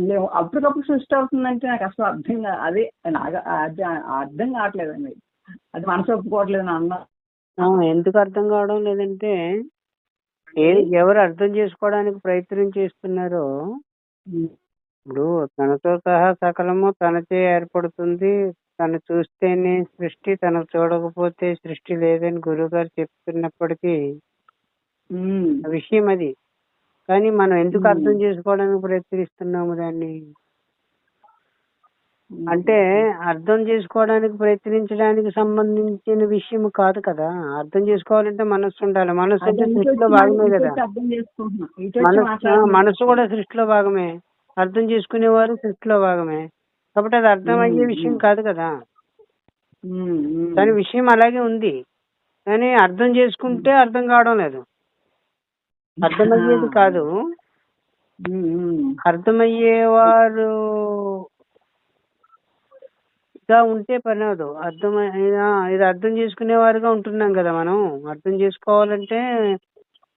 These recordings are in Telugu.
లేవు అప్పటికప్పుడు సృష్టి అవుతుందంటే నాకు అసలు అర్థం కా అదే నాకు అర్థం కావట్లేదండి. అది మనసు ఒప్పుకోవట్లేదు అన్న. ఎందుకు అర్థం కావడం లేదంటే ఎవరు అర్థం చేసుకోవడానికి ప్రయత్నం చేస్తున్నారో ఇప్పుడు తనతో సహా సకలము తనచే ఏర్పడుతుంది. తను చూస్తేనే సృష్టి తను చూడకపోతే సృష్టి లేదని గురువు గారు చెప్తున్నప్పటికీ విషయం అది. కానీ మనం ఎందుకు. అర్థం చేసుకోవడానికి ప్రయత్నిస్తున్నాము దాన్ని? అంటే అర్థం చేసుకోవడానికి ప్రయత్నించడానికి సంబంధించిన విషయం కాదు కదా. అర్థం చేసుకోవాలంటే మనస్సు ఉండాలి. మనస్సు అంటే సృష్టిలో భాగమే కదా. అర్థం మనస్సు. మనస్సు కూడా సృష్టిలో భాగమే. అర్థం చేసుకునేవారు సృష్టిలో భాగమే. కాబట్టి అది అర్థమయ్యే మ్మ్. విషయం కాదు కదా. దాని విషయం అలాగే ఉంది. కానీ అర్థం చేసుకుంటే అర్థం కావడం లేదు. అర్థమయ్యేది కాదు. అర్థమయ్యేవారు గా ఉంటే పని అవదు అర్థం ఇది అర్థం చేసుకునేవారుగా ఉంటున్నాం కదా మనం. అర్థం చేసుకోవాలంటే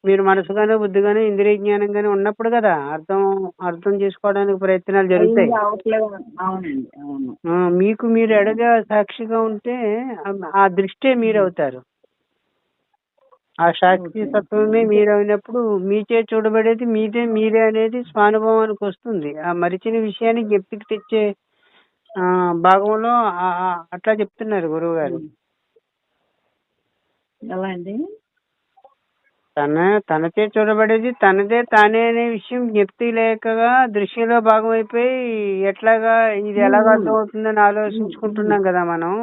మీరు మనసుగానే బుద్ధిగానే ఇంద్రియ జ్ఞానంగానే ఉన్నప్పుడు కదా అర్థం అర్థం చేసుకోవడానికి ప్రయత్నాలు జరుగుతాయి. మీకు మీరు ఎడగా సాక్షిగా ఉంటే ఆ దృష్టే మీరు అవుతారు ఆ సాక్షి తత్వమే మీరు అయినప్పుడు మీచే చూడబడేది మీదే మీరే అనేది స్వానుభవానికి వస్తుంది. ఆ మరిచిన విషయాన్ని జ్ఞప్తికి తెచ్చే ఆ భాగంలో అట్లా చెప్తున్నారు గురువు గారు ఎలా అండి? తన తనచే చూడబడేది తనదే తానే అనే విషయం జ్ఞప్తి లేకగా దృశ్యంలో భాగం అయిపోయి ఎట్లాగా ఇది ఎలాగ అర్థం అవుతుందని ఆలోచించుకుంటున్నాం కదా మనం.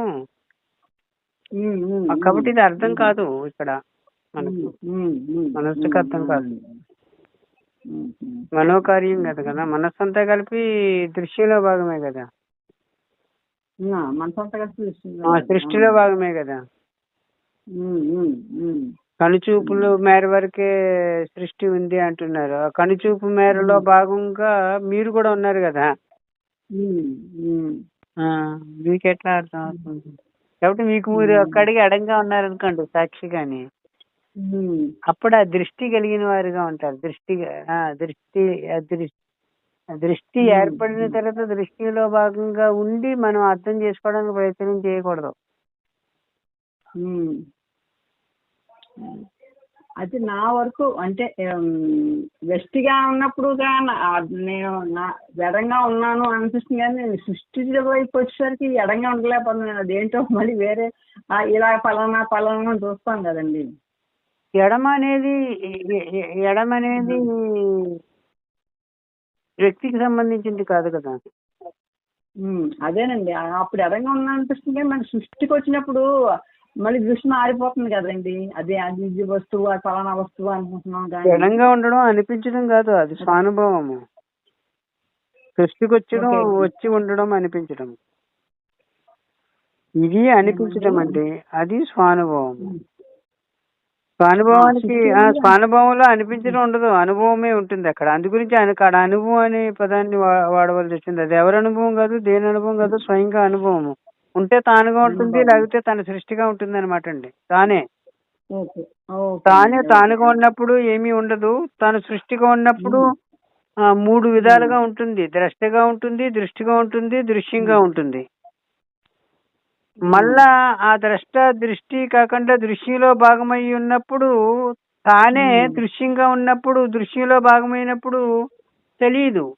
కాబట్టి ఇది అర్థం కాదు ఇక్కడ. మనకు. మనస్సుకి అర్థం కాదు. మనోకార్యం కదా కదా మనస్సు అంతా కలిపి దృశ్యంలో భాగమే కదా. ఆ, సృష్టిలో భాగమే కదా. కనుచూపులు మేర వరకే సృష్టి ఉంది అంటున్నారు. ఆ కనుచూపు మేరలో భాగంగా మీరు కూడా ఉన్నారు కదా. మీకు ఎట్లా అర్థం అవుతుంది? కాబట్టి మీకు మీరు ఒక్కడికి అడంగా ఉన్నారనుకోండి సాక్షిగాని ఉమ్. అప్పుడు ఆ దృష్టి కలిగిన వారుగా ఉంటారు. దృష్టి ఆ దృష్టి దృష్టి ఏర్పడిన తర్వాత దృష్టిలో భాగంగా ఉండి మనం అర్థం చేసుకోవడానికి ప్రయత్నం చేయకూడదు. అయితే నా వరకు అంటే వెస్ట్గా ఉన్నప్పుడు నేను నా ఎడంగా ఉన్నాను అనిపిస్తుంది కానీ నేను సృష్టి వైపు వచ్చేసరికి ఎడంగా ఉండలేకపోతున్నాను. అదేంటో మళ్ళీ వేరే ఇలా పలానా పలానా అని చూస్తాం కదండి. ఎడమ అనేది ఎడమ అనేది వ్యక్తికి సంబంధించింది కాదు కదా. అదేనండి. అప్పుడు ఎడంగా ఉన్నా అనిపిస్తుంది మన సృష్టికి వచ్చినప్పుడు మళ్ళీ దృష్టి మారిపోతుంది కదండి. అదే అది వస్తువు అది పలానా వస్తువు అనుకుంటున్నాం కానీ ఎడంగా ఉండడం అనిపించడం కాదు. అది స్వానుభవము. సృష్టికి వచ్చడం. వచ్చి ఉండడం అనిపించడం. ఇది అనిపించడం అంటే అది స్వానుభవం స్వానుభవానికి ఆ స్వానుభవంలో అనిపించడం ఉండదు. అనుభవమే ఉంటుంది అక్కడ. అందు గురించి ఆయన అక్కడ అనుభవం అనే పదాన్ని వాడవలసి వచ్చింది. అది ఎవరి అనుభవం కాదు దేని అనుభవం కాదు స్వయంగా అనుభవము. ఉంటే తానుగా ఉంటుంది లేకపోతే తన సృష్టిగా ఉంటుంది అనమాట అండి. తానే. తానే తానుగా ఉన్నప్పుడు ఏమీ ఉండదు. తాను సృష్టిగా ఉన్నప్పుడు ఆ, మూడు విధాలుగా ఉంటుంది. ద్రష్టగా ఉంటుంది దృష్టిగా ఉంటుంది దృశ్యంగా ఉంటుంది. మళ్ళా ఆ ద్రష్ట దృష్టి కాకుండా దృశ్యంలో భాగమై ఉన్నప్పుడు తానే దృశ్యంగా ఉన్నప్పుడు దృశ్యంలో భాగమైనప్పుడు తెలియదు.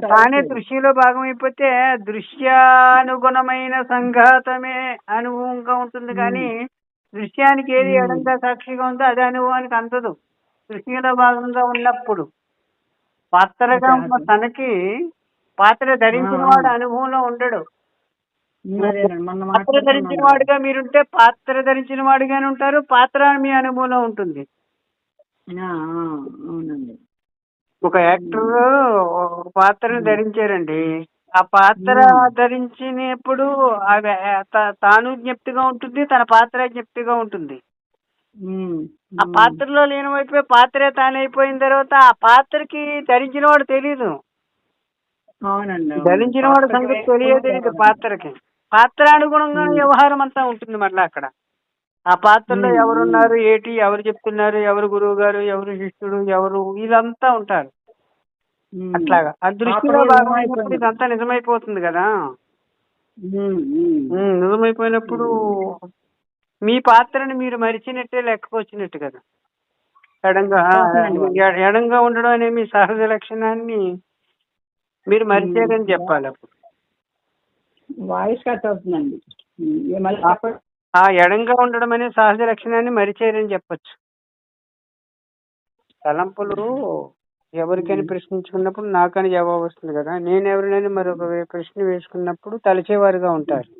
తానే దృశ్యంలో భాగమైపోతే దృశ్యానుగుణమైన సంఘాతమే అనుభవంగా ఉంటుంది కానీ దృశ్యానికి ఏది ఎడంగా సాక్షిగా ఉందో అదే అనుభవానికి అందదు. దృశ్యంలో భాగంగా ఉన్నప్పుడు. పాత్రగా ఉన్న తనకి పాత్ర ధరించిన వాడు అనుభవంలో ఉండడు. పాత్ర ధరించిన వాడుగా మీరుంటే పాత్ర ధరించిన వాడుగానే ఉంటారు పాత్ర మీ అనుభవంలో ఉంటుంది. అవునండి. ఒక యాక్టర్ ఒక పాత్రను ధరించారండి. ఆ పాత్ర ధరించినప్పుడు త- తాను జ్ఞప్తిగా ఉంటుంది తన పాత్ర జ్ఞప్తిగా ఉంటుంది. ఆ పాత్రలో లీనమైపోయి పాత్రే తానైపోయిన తర్వాత ఆ పాత్రకి ధరించిన వాడు తెలియదు అవునండి అవును. ధరించిన వాడు సంగతి తెలియదు పాత్రకి. పాత్ర అనుగుణంగా వ్యవహారం అంతా ఉంటుంది మళ్ళీ అక్కడ. ఆ పాత్రలో ఎవరున్నారు ఏటి ఎవరు చెప్తున్నారు ఎవరు గురువు గారు ఎవరు శిష్యుడు ఎవరు వీళ్ళంతా ఉంటారు. అట్లాగా. ఆ దృష్టిలో భాగమైనప్పుడు నిజమైపోయింది. ఇదంతా నిజమైపోతుంది కదా. నిజమైపోయినప్పుడు మీ పాత్రని మీరు మరిచినట్టే లెక్కకు వచ్చినట్టు కదా ఎడంగా ఎడంగా ఉండడం అనే మీ సహజ లక్షణాన్ని మీరు మరిచారని చెప్పాలి అప్పుడు. వాయిస్ కట్ అవుతుందండి. ఆ ఎడంగా ఉండడం అనే సహజ లక్షణాన్ని మరిచారని చెప్పొచ్చు. తలంపులు ఎవరికైనా ప్రశ్నించుకున్నప్పుడు నాకని జవాబు వస్తుంది కదా. నేను ఎవరినైనా మరొక ప్రశ్న వేసుకున్నప్పుడు తలచేవారుగా ఉంటారు.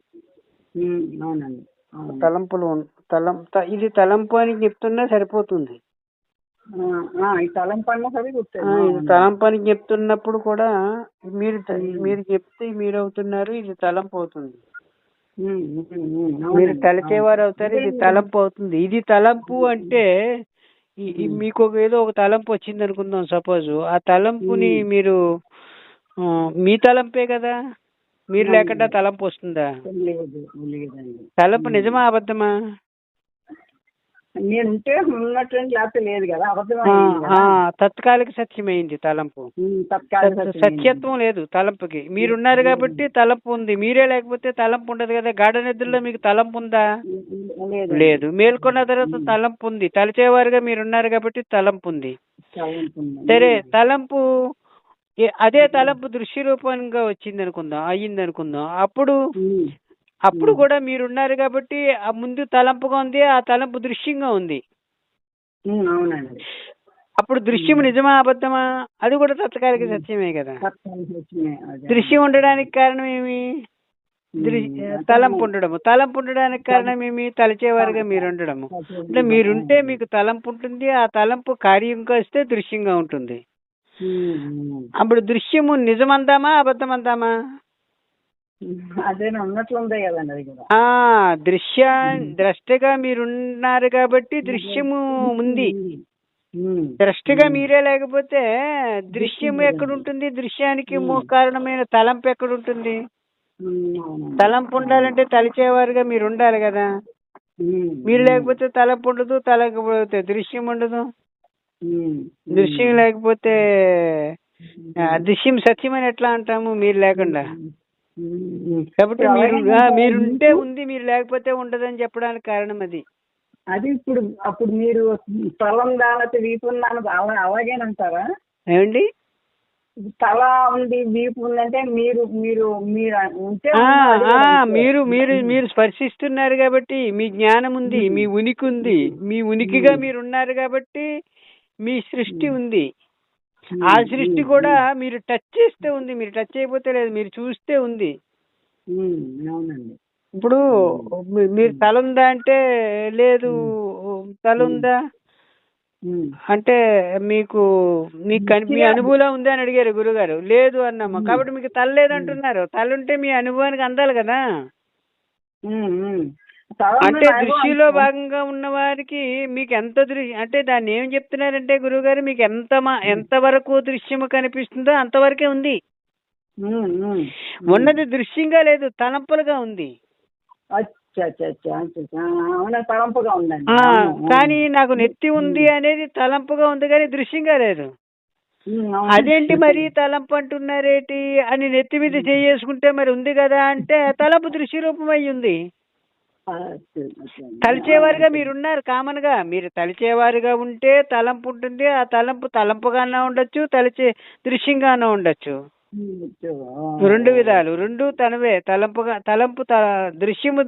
అవునండి. తలంపులు తలం ఇది తలంపు అని చెప్తున్నా సరిపోతుంది. ఈ తలం పడిన సరే ఆ, గుర్తుంది ఇది తలంపు అని చెప్తున్నప్పుడు కూడా మీరు మీరు చెప్తే మీరు అవుతున్నారు ఇది తలంపు అవుతుంది మీరు తలచేవారు. అవుతారు ఇది తలంపు అవుతుంది ఇది తలంపు అంటే మీకు ఒక ఏదో ఒక తలంపు వచ్చింది అనుకుందాం సపోజ్. ఆ తలంపుని. మీరు మీ తలంపే కదా? మీరు లేకుండా తలంపు వస్తుందా? తలంపు నిజమా అబద్ధమా? నేను ఉంటే ఉన్నట్టు లేకపోతే లేదు కదా అబద్ధం. తత్కాలిక సత్యమైంది తలంపు. సత్యత్వం లేదు తలంపుకి. మీరున్నారు కాబట్టి తలంపు ఉంది. మీరే లేకపోతే తలంపు ఉండదు కదా. గాఢ నిద్రలో మీకు తలంపు ఉందా? లేదు. మేల్కొన్న తర్వాత తలంపు ఉంది. తలచేవారుగా మీరున్నారు కాబట్టి తలంపు ఉంది. సరే తలంపు అదే తలంపు దృశ్య రూపంగా వచ్చింది అనుకుందాం అయ్యింది అనుకుందాం అప్పుడు అప్పుడు కూడా మీరున్నారు కాబట్టి ఆ ముందు తలంపుగా ఉంది ఆ తలంపు దృశ్యంగా ఉంది. అవునండి. అప్పుడు దృశ్యం నిజమా అబద్ధమా? అది కూడా తత్కాలిక సత్యమే కదా. దృశ్యం ఉండడానికి కారణం ఏమి తలంపు ఉండడము. తలంపు ఉండడానికి కారణం ఏమి తలచేవారుగా మీరు ఉండడము అంటే మీరుంటే మీకు తలంపు ఉంటుంది ఆ తలంపు కార్యంగా వస్తే దృశ్యంగా ఉంటుంది. అప్పుడు దృశ్యము నిజమందామా అబద్ధమందామా అదే ఉన్నట్లుందే కదండి అది కూడా ఆ దృశ్య ద్రష్టగా మీరున్నారు కాబట్టి దృశ్యము ఉంది. ద్రష్టగా మీరే లేకపోతే దృశ్యము ఎక్కడ ఉంటుంది? దృశ్యానికి మూ- కారణమైన తలంపు ఎక్కడ ఉంటుంది? ఉమ్, అవునండి. తలంపు ఉండాలంటే తలిచేవారుగా మీరు ఉండాలి కదా మీరు లేకపోతే తలంపు ఉండదు తలకపోతే దృశ్యం ఉండదు. దృశ్యం లేకపోతే దృశ్యం సత్యమని ఎట్లా అంటాము? మీరు లేకుండా. కాబట్టి మీరు మీరుంటే ఉంది మీరు లేకపోతే ఉండదని చెప్పడానికి కారణం అది. అది ఇప్పుడు అప్పుడు మీరు స్థలం దానతే వీపు అలాగేనంటారా? ఏమండి? తల ఉంది వీపు ఉందంటే మీరు మీరు మీరు ఉంటే. మీరు మీరు మీరు స్పర్శిస్తున్నారు కాబట్టి మీ జ్ఞానం ఉంది మీ ఉనికి ఉంది మీ ఉనికిగా మీరు ఉన్నారు కాబట్టి మీ సృష్టి ఉంది. ఆ సృష్టి కూడా మీరు టచ్ చేస్తే ఉంది మీరు టచ్ చేయకపోతే లేదు మీరు చూస్తే ఉంది. అవునండి. ఇప్పుడు మీరు తల ఉందా అంటే లేదు. తల ఉందా అంటే మీకు మీకు మీ అనుభవం ఉందా అని అడిగారు గురుగారు. లేదు అన్నాము కాబట్టి మీకు తల లేదంటున్నారు తల ఉంటే మీ అనుభవానికి అందాలి కదా. అంటే దృష్టిలో భాగంగా ఉన్న వారికి మీకు ఎంత దృశ్య అంటే దాన్ని ఏం చెప్తున్నారంటే గురుగారు మీకు ఎంత ఎంత వరకు దృశ్యము కనిపిస్తుందో అంతవరకే ఉంది. ఉన్నది దృశ్యంగా లేదు తలంపులుగా ఉంది. తలంపుగా ఉందండి. కానీ నాకు నెత్తి ఉంది అనేది తలంపుగా ఉంది కానీ దృశ్యంగా లేదు. అదేంటి మరి తలంపు అంటున్నారేటి అని నెత్తి మీద చేసుకుంటే మరి ఉంది కదా అంటే తలంపు దృశ్య రూపం అయి ఉంది. తలిచేవారుగా మీరు ఉన్నారు కామన్గా మీరు తలిచేవారుగా ఉంటే తలంపు ఉంటుంది ఆ తలంపు తలంపుగానే ఉండొచ్చు తలిచే దృశ్యంగానే ఉండొచ్చు. రెండు విధాలు రెండు తనవే. తలంపుగా తలంపు దృశ్యము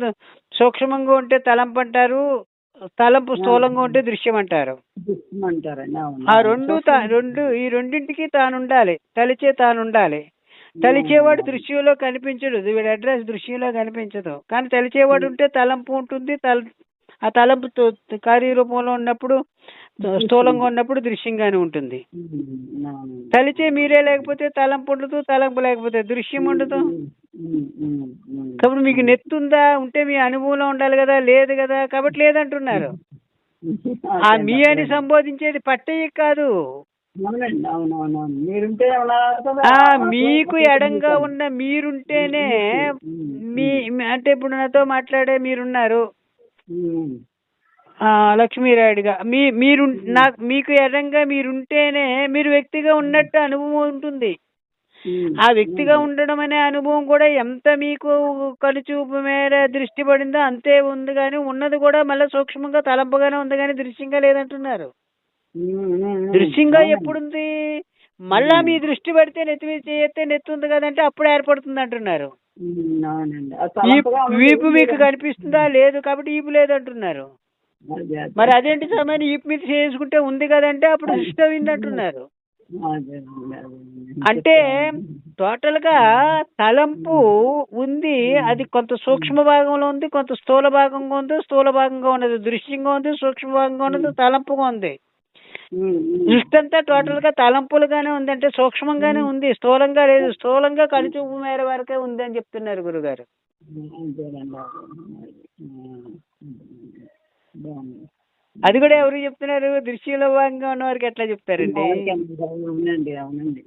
సూక్ష్మంగా ఉంటే తలంపు అంటారు తలంపు స్థూలంగా ఉంటే దృశ్యం అంటారు ఆ రెండు రెండు ఈ రెండింటికి తాను ఉండాలి తలిచే తాను ఉండాలి తలిచేవాడు దృశ్యంలో కనిపించడు. వీడి అడ్రస్ దృశ్యంలో కనిపించదు. కానీ తలిచేవాడు ఉంటే తలంపు ఉంటుంది. తల ఆ తలంపు కార్యరూపంలో ఉన్నప్పుడు స్థూలంగా ఉన్నప్పుడు దృశ్యంగానే ఉంటుంది. తలిచే మీరే లేకపోతే తలంపు ఉండదు తలంపు లేకపోతే దృశ్యం ఉండదు. కాబట్టి మీకు నెత్తి ఉందా ఉంటే మీ అనుభవంలో ఉండాలి కదా లేదు కదా కాబట్టి లేదంటున్నారు. ఆ మీ అని సంబోధించేది పట్టయ్య కాదు. అవునండి అవునవునవును. మీరుంటే ఏమన్నా ఆ మీకు ఎడంగా ఉన్న మీరుంటేనే మీ మీ- అంటే ఇప్పుడు నాతో మాట్లాడే మీరున్నారు. ఉమ్, ఆ, లక్ష్మీరాయుడుగా. మీ మీరు నాకు మీకు ఎడంగా మీరుంటేనే మీరు వ్యక్తిగా ఉన్నట్టు అనుభవం ఉంటుంది. ఉమ్. ఆ వ్యక్తిగా ఉండడం అనే అనుభవం కూడా ఎంత మీకు కనుచూపు మేర దృష్టి పడిందో అంతే ఉంది కానీ ఉన్నది కూడా మళ్ళీ సూక్ష్మంగా తలంపుగానే ఉంది కానీ దృశ్యంగా లేదంటున్నారు. దృశ్యంగా. ఎప్పుడుంది? మళ్ళా మీ దృష్టి పడితే నెత్తి మీద చేస్తే నెత్తి ఉంది కదంటే అప్పుడు ఏర్పడుతుంది అంటున్నారు. వీపు మీకు కనిపిస్తుందా? లేదు కాబట్టి ఈపు లేదు అంటున్నారు. మరి అదేంటి సమయం ఈపు మీద చేసుకుంటే ఉంది కదంటే అప్పుడు దృష్టి అయింది అంటున్నారు. అంటే టోటల్గా తలంపు ఉంది అది కొంత సూక్ష్మ భాగంలో ఉంది కొంత స్థూల భాగంగా ఉంది స్థూల భాగంగా ఉన్నది దృశ్యంగా ఉంది సూక్ష్మ భాగంగా ఉన్నది తలంపుగా ఉంది. దృష్టి అంతా టోటల్గా తలంపులుగానే ఉంది అంటే సూక్ష్మంగానే ఉంది స్థూలంగా లేదు స్థూలంగా కనుచూపు మేర వరకే ఉంది అని చెప్తున్నారు గురుగారు. అదే. కూడా ఎవరు చెప్తున్నారు? దృశ్యంలో భాగంగా ఉన్న వారికి ఎట్లా చెప్తారండి? అవునండి అవునండి.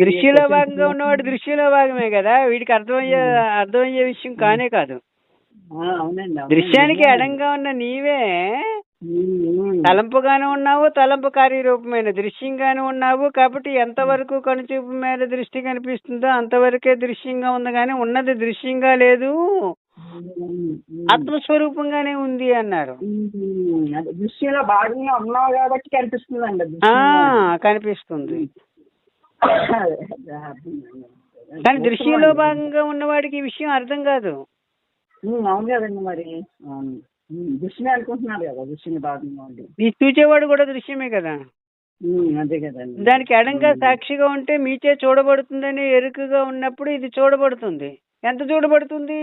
దృశ్యంలో భాగంగా ఉన్నవాడు దృశ్యంలో భాగమే కదా? వీడికి అర్థమయ్యే అర్థమయ్యే విషయం కానే కాదు. దృశ్యానికి ఎడంగా ఉన్న నీవే. తలంపుగానే ఉన్నావు తలంపు కార్యరూపమైన దృశ్యంగానే ఉన్నావు కాబట్టి ఎంతవరకు కనుచూపు మేర దృష్టి కనిపిస్తుందో అంతవరకే దృశ్యంగా ఉంది కానీ ఉన్నది దృశ్యంగా లేదు. ఆత్మస్వరూపంగానే ఉంది అన్నారు. దృశ్యంలో భాగంగా ఉన్నావు కాబట్టి. కనిపిస్తుంది. అర్థమైంది. కానీ దృశ్యంలో భాగంగా ఉన్నవాడికి ఈ విషయం అర్థం కాదు. అవును కదండి మరి. దృశ్యమే అనుకుంటున్నారు కదా దృశ్యం భాగంగా చూచేవాడు కూడా దృశ్యమే కదా? ఉమ్, అదే కదండి. దానికి ఎడంగా సాక్షిగా ఉంటే మీచే చూడబడుతుందని ఎరుకగా ఉన్నప్పుడు ఇది చూడబడుతుంది. ఎంత చూడబడుతుంది?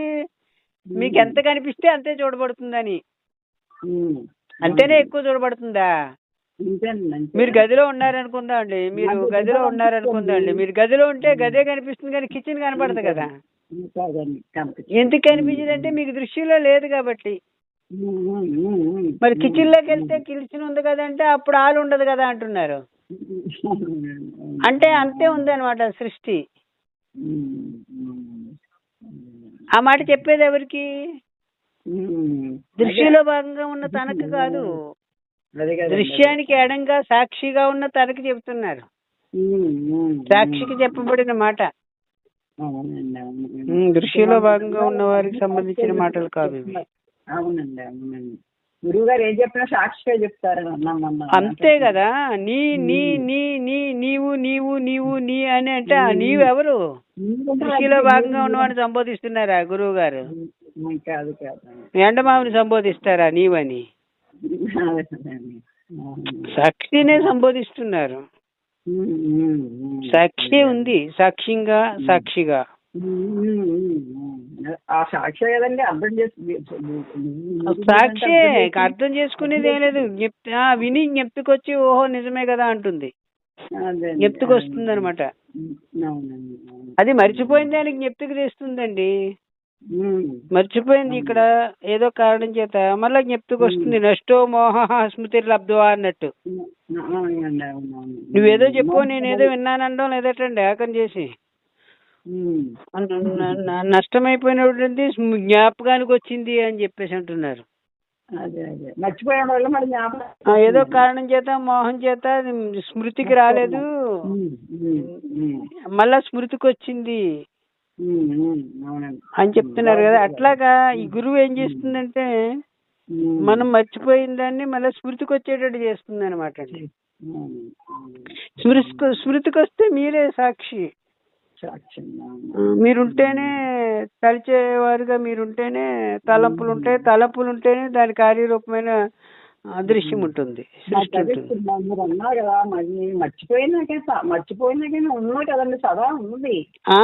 మీకు ఎంత కనిపిస్తే అంతే చూడబడుతుందని. ఉమ్, అంతేనే ఎక్కువ చూడబడుతుందా? అంతేనండి అంతే. మీరు గదిలో ఉన్నారనుకుందాం అండి. మీరు గదిలో ఉన్నారనుకుందాం మీరు గదిలో ఉంటే గదే కనిపిస్తుంది కానీ కిచెన్ కనపడదు కదా. కాదండి. ఎందుకు కనిపించదు అంటే మీకు దృష్టిలో లేదు కాబట్టి. మరి కిచెన్లోకి వెళ్తే కిచెన్ ఉంది కదంటే అప్పుడు ఆలు ఉండదు కదా అంటున్నారు. అంటే అంతే ఉంది అనమాట సృష్టి. ఆ మాట చెప్పేది ఎవరికి. దృశ్యంలో భాగంగా ఉన్న తనకు కాదు. దృశ్యానికి ఎడంగా సాక్షిగా ఉన్న తనకి ఉమ్, సాక్షికి చెప్పబడిన మాట. దృశ్యంలో భాగంగా ఉన్న వారికి సంబంధించిన మాటలు కాదు ఇవి. అవునండి అవునండి. గురువు గారు ఏం చెప్పినా సాక్షిగా చెప్తారని అన్నాం మొన్న. అంతే కదా? నీ నీ నీ నీ నీవు నీవు నీవు నీ అని అంటే ఆ నీవెవరు? దృష్టిలో భాగంగా ఉన్నవాడిని సంబోధిస్తున్నారా గురువు గారు? కాదు కాదు. ఎండమావిని సంబోధిస్తారా నీవని. అవును. సాక్షినే సంబోధిస్తున్నారు. ఉమ్, ఉమ్, ఉమ్. సాక్షి ఉంది సాక్ష్యంగా సాక్షిగా. ఉమ్. ఆ సాక్షి కదండి అర్థం చేసి సాక్షి అర్థం చేసుకునేది ఏం లేదు. విని జ్ఞప్తికొచ్చి ఓహో నిజమే కదా అంటుంది. అదే జ్ఞప్తికి వస్తుంది అనమాట. అది మర్చిపోయిన దానికి జ్ఞప్తికి తెస్తుందండి. మర్చిపోయింది ఇక్కడ ఏదో కారణం చేత. మళ్ళీ జ్ఞప్తికి వస్తుంది నష్టో మోహ స్మృతి లబ్ధవా అన్నట్టు. నువ్వేదో చెప్పు నేనేదో విన్నానండం లేదటండి ఏకం చేసి. నష్టమైపోయినటువంటి జ్ఞాపకానికి వచ్చింది అని చెప్పేసి అంటున్నారు. అదే అదే. మర్చిపోయిన వల్ల మరి జ్ఞాపకం ఆ, ఏదో కారణం చేత మోహం చేత స్మృతికి రాలేదు. మళ్ళా స్మృతికి వచ్చింది అని చెప్తున్నారు కదా. అట్లాగా ఈ గురువు ఏం చేస్తుందంటే మనం మర్చిపోయిన దాన్ని మళ్ళీ స్మృతికి వచ్చేటట్టు చేస్తుంది అనమాట. స్మృతికి స్మృతికి వస్తే మీరే సాక్షి. మీరుంటేనే తలిచేవారుగా మీరుంటేనే తలంపులు ఉంటాయి తలంపులు ఉంటేనే దాని కార్యరూపమైన దృశ్యం ఉంటుంది మీరు అన్నారు కదా మరి మర్చిపోయినాకే స- మర్చిపోయినాకే ఉన్నా కదండి సదా ఉంది. ఆ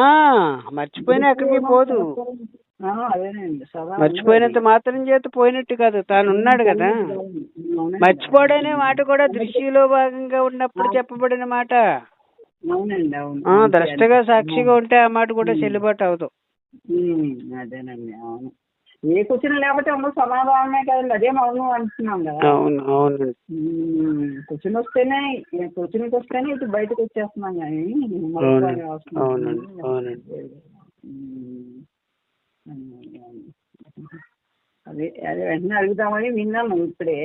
మర్చిపోయినా ఎక్కడికి పోదు. మర్చిపోయినంత మాత్రం చేత పోయినట్టు కాదు తాను ఉన్నాడు కదా. అవునండి. మర్చిపోవడనే మాట కూడా దృశ్యంలో భాగంగా ఉన్నప్పుడు చెప్పబడిన మాట. ద్రష్టగా సాక్షిగా ఉంటే ఆ మాట కూడా చెల్లుబాటు అవదు. అదేనండి అవును. ఏ కూర్చుని లేకపోతే ఉన్న సమాధానమే కదండి అదే మౌనం అంటున్నాం కదా. అవును అవునండి. ఉమ్, కూర్చుని వస్తేనే కూర్చునికి వస్తేనే ఇటు బయటకు వచ్చేస్తున్నాం కానీ అవునండి అవునండి అవునండి. అవును, అవును. అదే అదే వెంటనే అడుగుదామని విన్నాను ఇప్పుడే.